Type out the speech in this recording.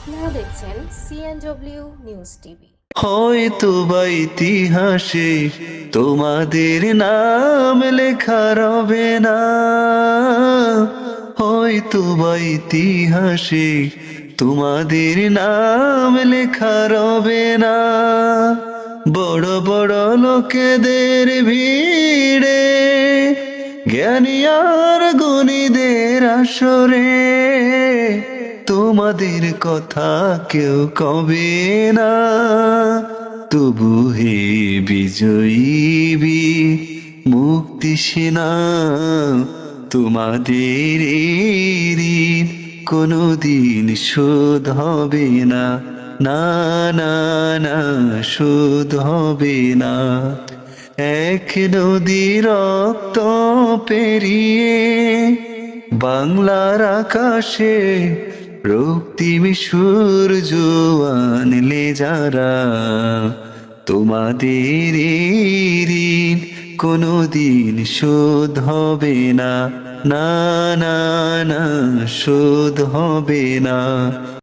আপনারা দেখছেন CNW news TV হয়তো বা ইতিহাসে তোমাদের নাম লেখা রবে না। হয়তো বা ইতিহাসে তোমাদের নাম লেখা রবে না। বড় বড় লোকেদের ভিড়ে, জ্ঞানী আর গুণীদের আসরে। তোমাদের কথা কেউ কবে না। তবু হে বিজয়ী, মুক্তি সেনা, তোমাদের ঋণ কোনোদিন শোধ হবে না। না না না, শোধ হবে না। এক নদী রক্ত পেরিয়ে বাংলার আকাশে রক্তিম সূর্য আনলে যারা, তোমাদের ঋণ কোনো দিন শোধ হবে না না না, শোধ হবে না।